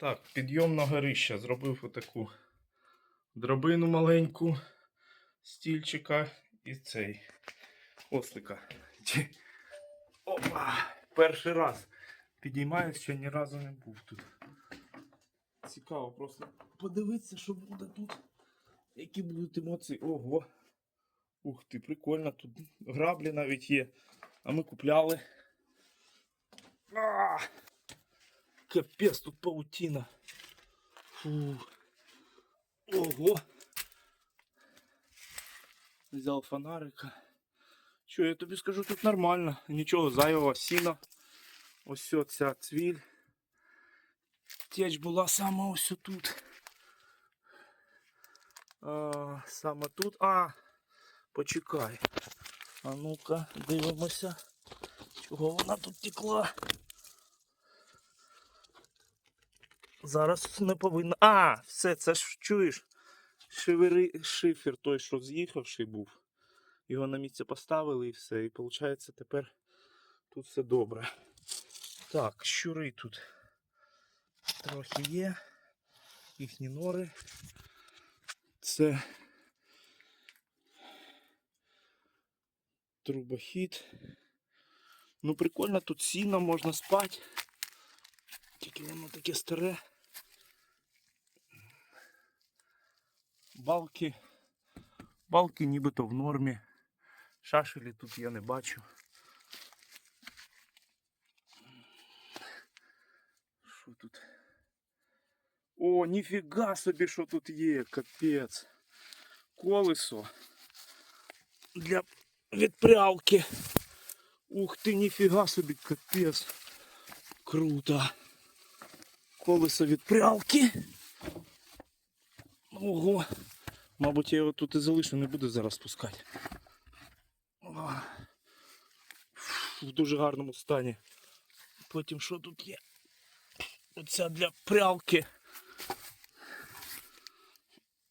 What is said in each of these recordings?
Так, підйом на горище. Зробив отаку драбину маленьку, стільчика і цей ослика. Опа! Перший раз. Підіймаюсь, ще ні разу не був тут. Цікаво просто подивитися, що буде тут. Які будуть емоції. Ого! Ух ти, прикольно, тут граблі навіть є. А ми купляли. А! Капець, тут паутина. Фу. Ого. Взяв фонарика. Що, я тобі скажу, тут нормально. Нічого зайвого, сіно. Ось ця цвіль. Теч була саме ось тут. А, саме тут. А, почекай. А ну-ка, дивимося. Чого вона тут текла? Зараз не повинна. А, все, це ж чуєш. Шивери, шифер той, що з'їхавший був. Його на місце поставили і все. І виходить тепер тут все добре. Так, щури тут трохи є. Їхні нори. Це трубохід. Ну, прикольно, тут сіно можна спати. Тільки воно таке старе. Балки. Балки нібито в нормі. Шашелі тут я не бачу. Що тут? О, ніфіга собі, що тут є, капець. Колесо для відправки. Ух ти, ніфіга собі, капець. Круто. Колесо відправки. Ого. Мабуть, я його тут і залишу, не буду зараз. Фу, В дуже гарному стані. Потім що тут є? Оця для прялки.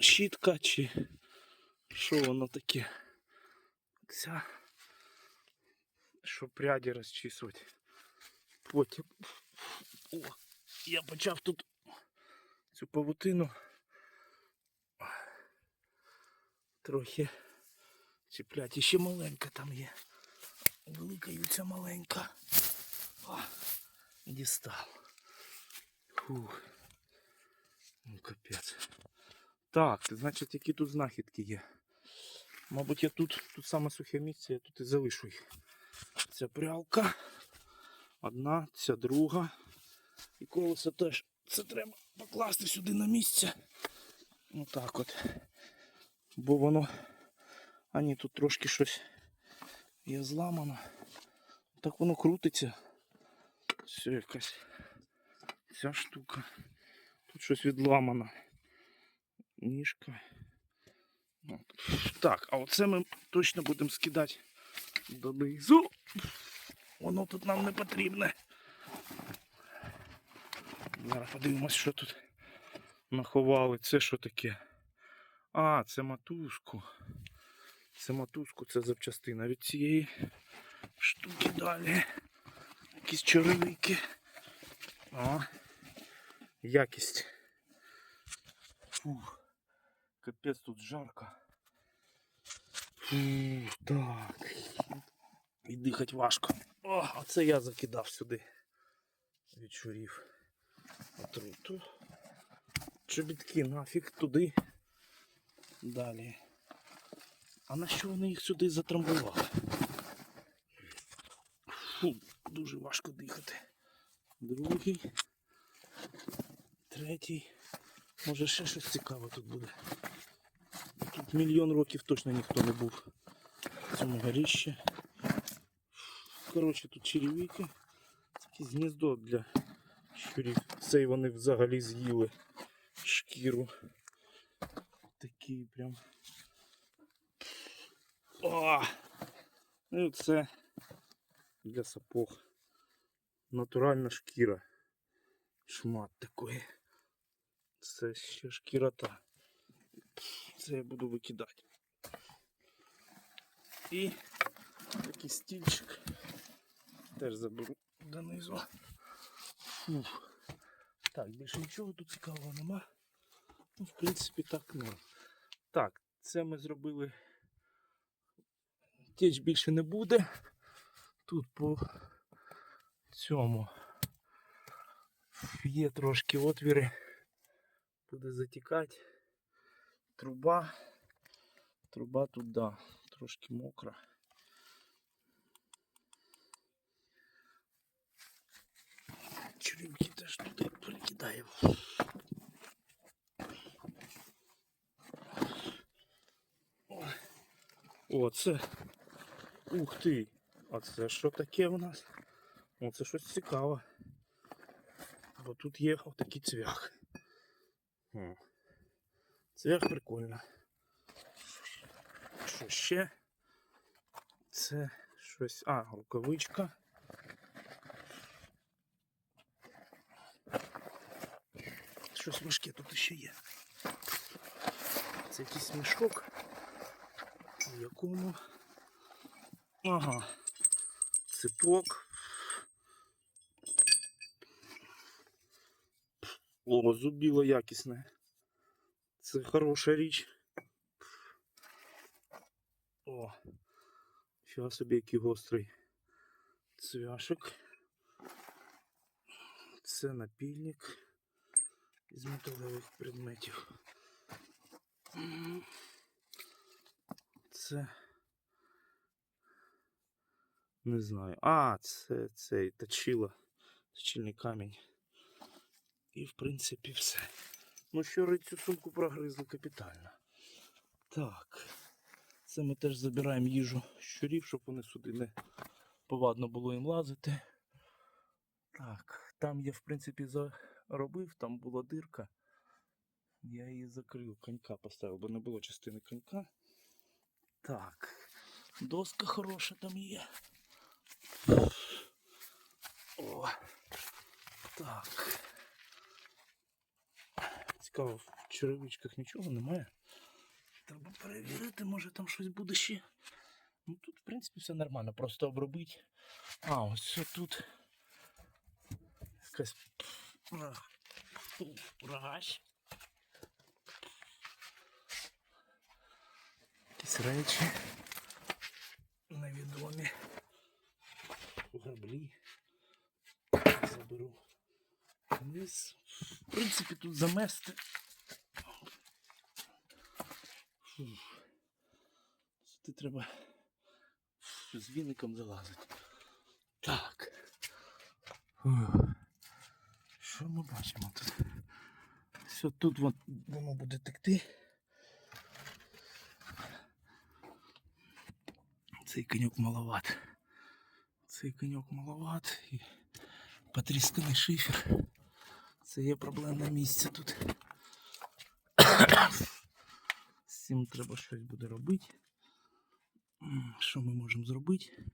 Щітка чи що воно таке? Ця. Щоб пряді розчісувати. Потім. О, я почав тут цю павутину трохи чіпляти. І ще маленька там є. Велика і маленька. О, дістав. Фух. Ну, капець. Так, значить, які тут знахідки є. Мабуть, я тут, тут саме сухе місце, я тут і залишу їх. Ця прялка. Одна, ця друга. І колесо теж. Це треба покласти сюди на місце. Отак от. Бо воно. А ні, тут трошки щось є зламано. Так воно крутиться. Все якась. Ця штука. Тут щось відламано. Ніжка. Так, а оце ми точно будемо скидати донизу. Воно тут нам не потрібне. Зараз подивимось, що тут наховали. Це що таке? А, це матузку. Це матузку, це запчастина від цієї штуки далі. Якісь черевики. О, якість. Фух. Капець тут жарко. Фух, так. І дихати важко. О, а це я закидав сюди. Від щурів. Отруту. Чобітки нафіг туди. Далі. А на що вони їх сюди затрамбували? Фу, дуже важко дихати. Другий. Третій. Може ще щось цікаве тут буде. Тут мільйон років точно ніхто не був. В цьому горіщі. Коротше, тут черевики. Це якесь гніздо для щурів. Цей вони взагалі з'їли шкіру. Такий прям. О! Ну і це для сапог. Натуральна шкіра. Шмат такої. Це ще шкіра та. Це я буду викидати. І такий стільчик. Теж заберу донизу. Фух. Так, більше нічого тут цікавого нема. Ну, в принципі, так норм. Так, це ми зробили. Теч більше не буде. Тут по цьому є трошки отвіри. Буде затікати. Труба. Труба тут, трошки мокра. Черевки теж туди перекидаємо. О, це. Ух ти! А це що таке у нас? О, це щось цікаве. Бо тут є отакий цвях. Цвях прикольно. Що ще? Це щось. А, рукавичка. Щось важке тут ще є. Це якийсь мішок, в якому. Ага. Ципок. О, зубіло якісне. Це хороша річ. О, Фіга собі який гострий цвяшок. Це напільник із металевих предметів. Це. Не знаю. А, це цей точило. Точильний камінь. І в принципі все. Ну, щури цю сумку прогризли капітально. Так. Це ми теж забираємо їжу щурів, щоб вони сюди не повадно було їм лазити. Так, там я в принципі заробив, там була дирка. Я її закрив, конька поставив, бо не було частини конька. Так, доска хороша там є. О, так. Цікаво, в черевичках нічого немає. Треба перевірити, може там щось буде ще. Ну тут, в принципі, все нормально, просто обробити. А, ось тут. Якась ра- фу, рогащ. Якісь речі невідомі. Граблі. Заберу. Вниз. В принципі, тут замести. Сюди треба з віником залазити. Так. Що ми бачимо тут? Все тут вон, воно буде текти. Цей конюк маловат. Цей конюк маловат і потрісканий шифер. Це є проблемне місце тут. З цим треба щось буде робити. Що ми можемо зробити?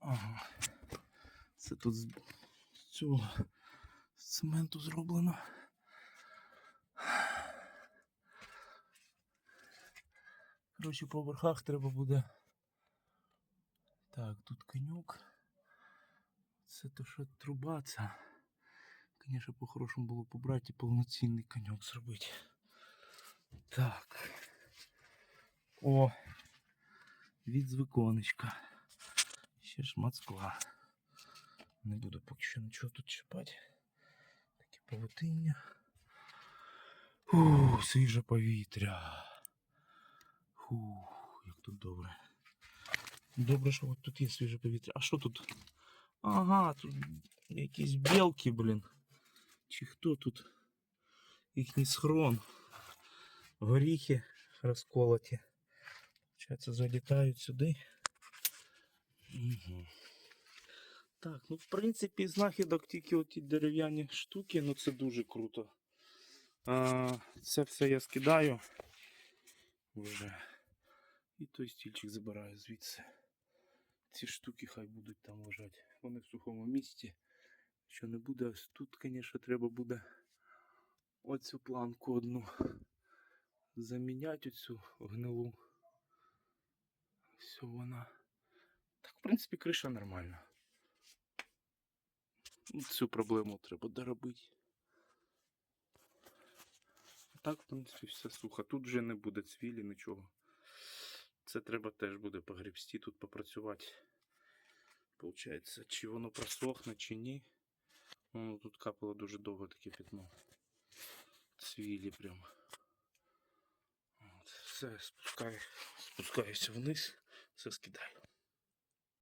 Ага. Це тут з цього цементу зроблено. Коротше, по верхах треба буде. Так, тут конюк. Це то, що труба ця. Звісно, по-хорошому було побрати і повноцінний конюк зробити. Так. О, від з віконечка. Ще шмат скла. Не буду поки що нічого тут чіпати. Таке павутиння. Фу, свіже повітря. Фу, як тут добре. Добре, що от тут є свіже повітря. А що тут? Ага, тут якісь білки, блін. Чи хто тут? Їхній схрон. Горіхи розколоті. Получається, залітають сюди. Угу. Так, ну в принципі, знахідок тільки оті дерев'яні штуки, ну це дуже круто. А, це все я скидаю вже. І той стільчик забираю звідси. Ці штуки хай будуть там лежати. Вони в сухому місці. Що не буде, ось тут, звісно, треба буде оцю планку одну заміняти оцю гнилу. Все вона. Так, в принципі, криша нормальна. Цю проблему треба доробити. так, в принципі, все сухо. Тут вже не буде цвілі, нічого. Це треба теж буде погрібсті тут попрацювати. Получається, чи воно просохне, чи ні. Воно тут капало дуже довго таке пятно. Цвілі прям. От, все, спускаю, спускаюся вниз, все скидаю.